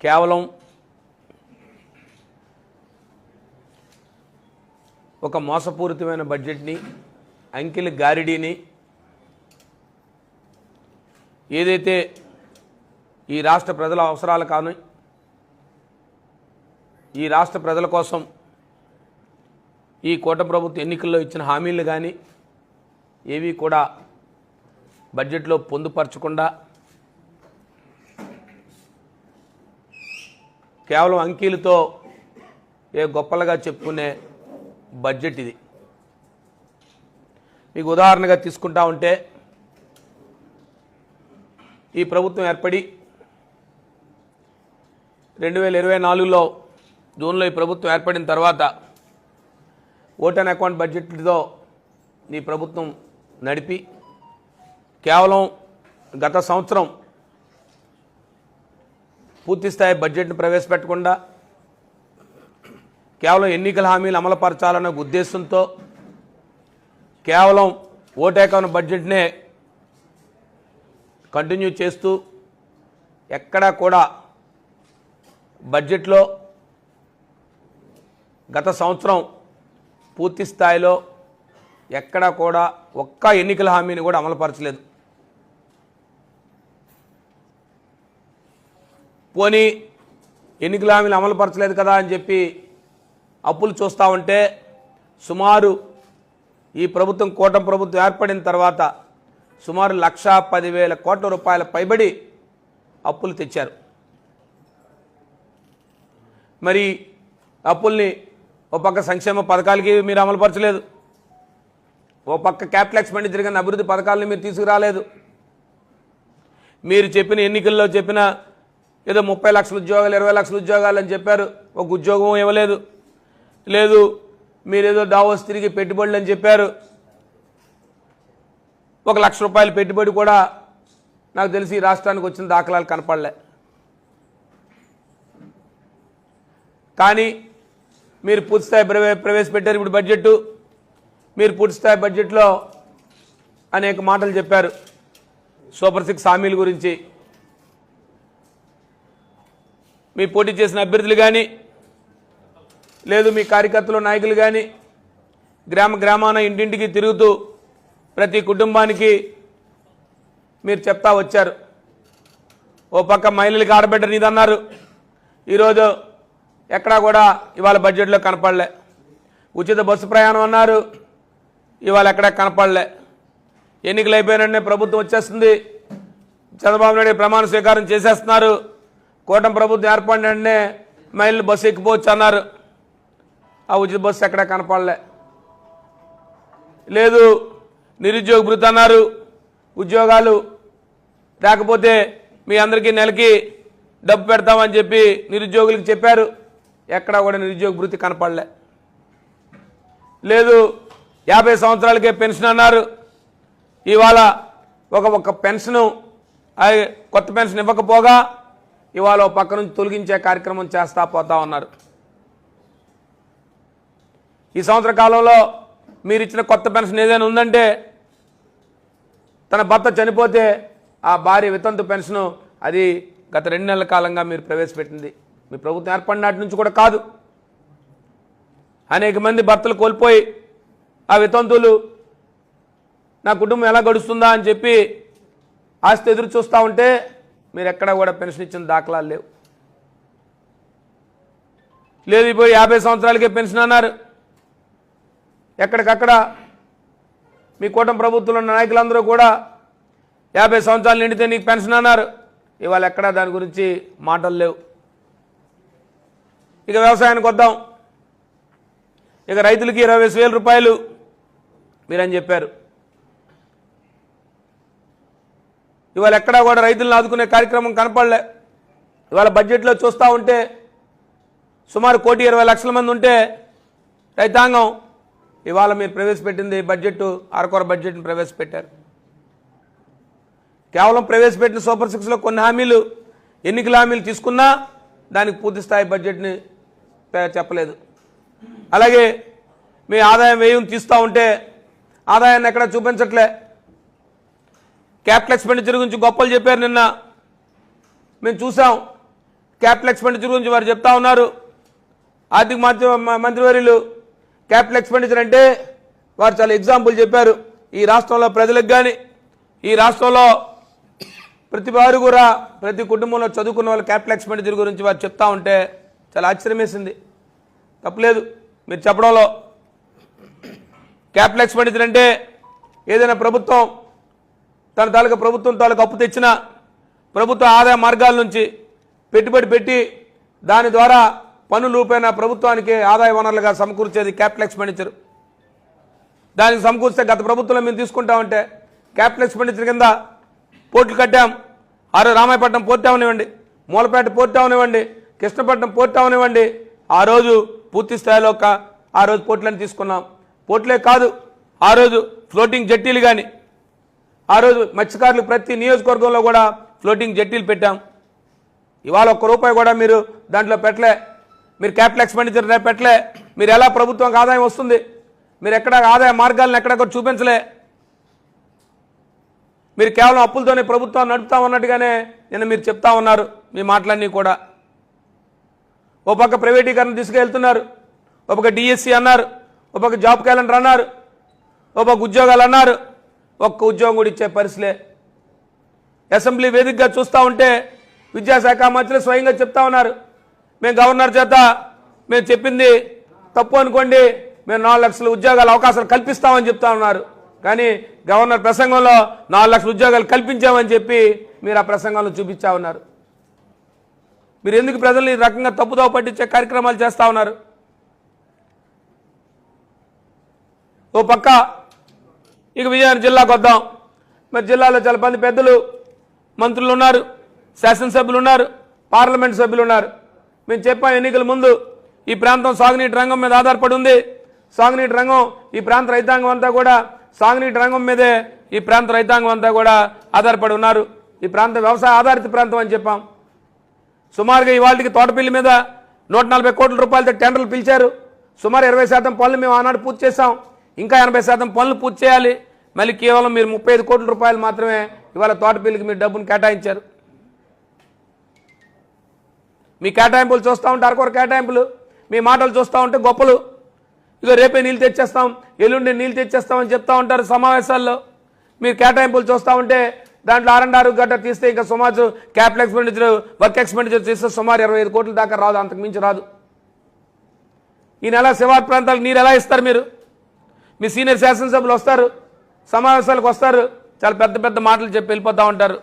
కేవలం ఒక మోసపూరితమైన బడ్జెట్ని అంకిల్ గారిడీని ఏదైతే ఈ రాష్ట్ర ప్రజల అవసరాలు కాను ఈ రాష్ట్ర ప్రజల కోసం ఈ కూట ప్రభుత్వ ఎన్నికల్లో ఇచ్చిన హామీలు కానీ ఏవి కూడా బడ్జెట్లో పొందుపరచకుండా కేవలం అంకీలతో ఏ గొప్పలుగా చెప్పుకునే బడ్జెట్ ఇది. మీకు ఉదాహరణగా తీసుకుంటా ఉంటే ఈ ప్రభుత్వం ఏర్పడి రెండు వేల ఇరవై నాలుగులో జూన్లో ఈ ప్రభుత్వం ఏర్పడిన తర్వాత ఓటన్ అకౌంట్ బడ్జెట్తో ఈ ప్రభుత్వం నడిపి కేవలం గత సంవత్సరం పూర్తిస్థాయి బడ్జెట్ను ప్రవేశపెట్టకుండా కేవలం ఎన్నికల హామీలు అమలుపరచాలన్న ఉద్దేశంతో కేవలం ఓటేకౌన్ బడ్జెట్నే కంటిన్యూ చేస్తూ ఎక్కడా కూడా బడ్జెట్లో గత సంవత్సరం పూర్తి స్థాయిలో ఎక్కడా కూడా ఒక్క ఎన్నికల హామీని కూడా అమలుపరచలేదు. పోనీ ఎన్నికల హామీలు అమలుపరచలేదు కదా అని చెప్పి అప్పులు చూస్తూ ఉంటే సుమారు ఈ ప్రభుత్వం కూటమి ప్రభుత్వం ఏర్పడిన తర్వాత సుమారు లక్ష పదివేల కోట్ల రూపాయల పైబడి అప్పులు తెచ్చారు. మరి అప్పుల్ని ఓ పక్క సంక్షేమ పథకాలకి మీరు అమలుపరచలేదు. ఓ పక్క క్యాపిటల్ ఎక్స్పెండిచర్ కానీ అభివృద్ధి పథకాలని మీరు తీసుకురాలేదు. మీరు చెప్పిన ఎన్నికల్లో చెప్పిన ఏదో ముప్పై లక్షల ఉద్యోగాలు ఇరవై లక్షల ఉద్యోగాలు అని చెప్పారు. ఒక ఉద్యోగం ఇవ్వలేదు. లేదు మీరేదో దావోస్ తిరిగి పెట్టుబడులు అని చెప్పారు. ఒక లక్ష రూపాయల పెట్టుబడి కూడా నాకు తెలిసి ఈ రాష్ట్రానికి వచ్చిన దాఖలాలు కనపడలే. కానీ మీరు పూర్తిస్థాయి ప్రవే ప్రవేశపెట్టారు ఇప్పుడు బడ్జెట్ మీరు పూర్తిస్థాయి బడ్జెట్లో అనేక మాటలు చెప్పారు. సూపర్ సిక్స్ హామీల గురించి మీ పోటీ చేసిన అభ్యర్థులు కానీ లేదు మీ కార్యకర్తలు నాయకులు కానీ గ్రామ గ్రామాన ఇంటింటికి తిరుగుతూ ప్రతి కుటుంబానికి మీరు చెప్తా వచ్చారు. ఓ పక్క మహిళలకి ఆడబిడ్డ నీదన్నారు. ఈరోజు ఎక్కడా కూడా ఇవాళ బడ్జెట్లో కనపడలే. ఉచిత బస్సు ప్రయాణం అన్నారు. ఇవాళ ఎక్కడా కనపడలే. ఎన్నికలు అయిపోయిన ప్రభుత్వం వచ్చేస్తుంది. చంద్రబాబు నాయుడు ప్రమాణ స్వీకారం చేసేస్తున్నారు. కూటమి ప్రభుత్వం ఏర్పడిన వెంటనే మహిళలు బస్సు ఎక్కిపోవచ్చు అన్నారు. ఆ ఉచిత బస్సు ఎక్కడా కనపడలే. లేదు నిరుద్యోగ భృతి అన్నారు. ఉద్యోగాలు లేకపోతే మీ అందరికీ నెలకి డబ్బు పెడతామని చెప్పి నిరుద్యోగులకు చెప్పారు. ఎక్కడా కూడా నిరుద్యోగ భృతి కనపడలే. లేదు యాభై సంవత్సరాలకే పెన్షన్ అన్నారు. ఇవాళ ఒక ఒక పెన్షను కొత్త పెన్షన్ ఇవ్వకపోగా ఇవాళ పక్క నుంచి తొలగించే కార్యక్రమం చేస్తా పోతా ఉన్నారు. ఈ సంవత్సర కాలంలో మీరు ఇచ్చిన కొత్త పెన్షన్ ఏదైనా ఉందంటే తన భర్త చనిపోతే ఆ భార్య వితంతు పెన్షన్ అది గత రెండు నెలల కాలంగా మీరు ప్రవేశపెట్టింది. మీ ప్రభుత్వం ఏర్పడినాటి నుంచి కూడా కాదు. అనేక మంది భర్తలు కోల్పోయి ఆ వితంతులు నా కుటుంబం ఎలా గడుస్తుందా? అని చెప్పి ఆస్తి ఎదురు చూస్తూ ఉంటే మీరు ఎక్కడా కూడా పెన్షన్ ఇచ్చిన దాఖలాలు లేవు. లేదు ఇప్పుడు యాభై సంవత్సరాలకే పెన్షన్ అన్నారు. ఎక్కడికక్కడ మీ కూటమి ప్రభుత్వంలో ఉన్న నాయకులందరూ కూడా యాభై సంవత్సరాలు నిండితే నీకు పెన్షన్ అన్నారు. ఇవాళ ఎక్కడా దాని గురించి మాటలు లేవు. ఇక వ్యవసాయానికి వద్దాం. ఇక రైతులకి ఇరవై వేల రూపాయలు మీరని చెప్పారు. ఇవాళ ఎక్కడా కూడా రైతులను ఆదుకునే కార్యక్రమం కనపడలే. ఇవాళ బడ్జెట్లో చూస్తూ ఉంటే సుమారు కోటి ఇరవై లక్షల మంది ఉంటే రైతాంగం ఇవాళ మీరు ప్రవేశపెట్టింది బడ్జెట్ అరకొర బడ్జెట్ని ప్రవేశపెట్టారు. కేవలం ప్రవేశపెట్టిన సూపర్ సిక్స్లో కొన్ని హామీలు ఎన్నికల హామీలు తీసుకున్నా దానికి పూర్తి స్థాయి బడ్జెట్ని చెప్పలేదు. అలాగే మీ ఆదాయం వ్యయం తీస్తూ ఉంటే ఆదాయాన్ని ఎక్కడ చూపించట్లే. క్యాపిటల్ ఎక్స్పెండిచర్ గురించి గొప్పలు చెప్పారు నిన్న. మేము చూసాం. క్యాపిటల్ ఎక్స్పెండిచర్ గురించి వారు చెప్తా ఉన్నారు. ఆర్థిక మంత్రి మ- మంత్రివర్యులు క్యాపిటల్ ఎక్స్పెండిచర్ అంటే వారు చాలా ఎగ్జాంపుల్ చెప్పారు. ఈ రాష్ట్రంలో ప్రజలకు కానీ ఈ రాష్ట్రంలో ప్రతి వారు కూడా ప్రతి కుటుంబంలో చదువుకున్న వాళ్ళు క్యాపిటల్ ఎక్స్పెండిచర్ గురించి వారు చెప్తా ఉంటే చాలా ఆశ్చర్యం వేసింది తప్పలేదు. మీరు చెప్పడంలో క్యాపిటల్ ఎక్స్పెండిచర్ అంటే ఏదైనా ప్రభుత్వం తన తాలూకా ప్రభుత్వం తాలూకా అప్పు తెచ్చిన ప్రభుత్వ ఆదాయ మార్గాల నుంచి పెట్టుబడి పెట్టి దాని ద్వారా పన్నులు రూపైన ప్రభుత్వానికి ఆదాయ వనరులుగా సమకూర్చేది క్యాపిటల్ ఎక్స్పెండిచర్. దానికి సమకూర్చే గత ప్రభుత్వంలో మేము తీసుకుంటామంటే క్యాపిటల్ ఎక్స్పెండిచర్ కింద పోర్టులు కట్టాం. ఆరో రామాయపట్నం పోర్ట్ అవనివ్వండి మూలపేట పోర్ట్ అవనివ్వండి కృష్ణపట్నం పోర్ట్ అవనివ్వండి ఆ రోజు పూర్తి స్థాయిలో ఒక ఆ రోజు పోర్టులను తీసుకున్నాం. పోర్టులే కాదు ఆ రోజు ఫ్లోటింగ్ జట్టీలు కానీ ఆ రోజు మత్స్యకారులు ప్రతి నియోజకవర్గంలో కూడా ఫ్లోటింగ్ జట్టీలు పెట్టాం. ఇవాళ ఒక్క రూపాయి కూడా మీరు దాంట్లో పెట్టలే. మీరు క్యాపిటల్ ఎక్స్పెండిచర్ పెట్టలే. మీరు ఎలా ప్రభుత్వానికి ఆదాయం వస్తుంది? మీరు ఎక్కడ ఆదాయ మార్గాలను ఎక్కడెక్కడ చూపించలే. మీరు కేవలం అప్పులతోనే ప్రభుత్వం నడుపుతా ఉన్నట్టుగానే నిన్న మీరు చెప్తా ఉన్నారు మీ మాటలన్నీ కూడా. ఓ పక్క ప్రైవేటీకరణ తీసుకెళ్తున్నారు. ఒక డిఎస్సి అన్నారు. ఒక జాబ్ క్యాలెండర్ అన్నారు. ఒక ఉద్యోగాలు అన్నారు. ఒక్క ఉద్యోగం కూడా ఇచ్చే పరిస్థిలే అసెంబ్లీ వేదికగా చూస్తూ ఉంటే విద్యాశాఖ మంత్రులు స్వయంగా చెప్తా ఉన్నారు. మేము గవర్నర్ చేత మేము చెప్పింది తప్పు అనుకోండి మేము నాలుగు లక్షల ఉద్యోగాల అవకాశాలు కల్పిస్తామని చెప్తా ఉన్నారు. కానీ గవర్నర్ ప్రసంగంలో నాలుగు లక్షల ఉద్యోగాలు కల్పించామని చెప్పి మీరు ఆ ప్రసంగంలో చూపించా ఉన్నారు. మీరు ఎందుకు ప్రజల్ని ఈ రకంగా తప్పుదో పట్టించే కార్యక్రమాలు చేస్తూ ఉన్నారు? ఓ పక్క ఇక విజయనగరం జిల్లాకు వద్దాం. మరి జిల్లాలో చాలా మంది పెద్దలు మంత్రులు ఉన్నారు శాసనసభ్యులు ఉన్నారు పార్లమెంట్ సభ్యులు ఉన్నారు. మేము చెప్పాం ఎన్నికల ముందు ఈ ప్రాంతం సాగునీటి రంగం మీద ఆధారపడి ఉంది. సాగునీటి రంగం ఈ ప్రాంత రైతాంగం అంతా కూడా సాగునీటి రంగం మీదే ఈ ప్రాంత రైతాంగం అంతా కూడా ఆధారపడి ఉన్నారు. ఈ ప్రాంత వ్యవసాయ ఆధారిత ప్రాంతం అని చెప్పాం. సుమారుగా ఇవాళకి తోటపల్లి మీద నూట నలభై కోట్ల రూపాయలతో టెండర్లు పిలిచారు. సుమారు ఇరవై శాతం పనులు మేము ఆనాడు పూర్తి చేసాం ఇంకా ఎనభై శాతం పనులు పూర్తి చేయాలి. మళ్ళీ కేవలం మీరు ముప్పై ఐదు కోట్ల రూపాయలు మాత్రమే ఇవాళ తోటపల్లికి మీరు డబ్బును కేటాయించారు. మీ కేటాయింపులు చూస్తూ ఉంటే అరకొర కేటాయింపులు మీ మాటలు చూస్తూ ఉంటే గొప్పలు. ఇక రేపే నీళ్ళు తెచ్చేస్తాం ఎల్లుండి నీళ్ళు తెచ్చేస్తామని చెప్తా ఉంటారు సమావేశాల్లో. మీరు కేటాయింపులు చూస్తూ ఉంటే దాంట్లో ఆర్ అండ్ ఆరు గట్ట తీస్తే ఇంకా సుమారు క్యాపిటల్ ఎక్స్పెండిచర్ వర్క్ ఎక్స్పెండిచర్ తీస్తే సుమారు ఇరవై ఐదు కోట్ల దాకా రాదు అంతకు మించి రాదు. ఈ నెల శివార్ ప్రాంతాలకు నీరు ఎలా ఇస్తారు మీరు? మీ సీనియర్ శాసనసభ్యులు వస్తారు. సమావేశాలకు వస్తారు. చాలా పెద్ద పెద్ద మాటలు చెప్పి వెళ్ళిపోతూ ఉంటారు.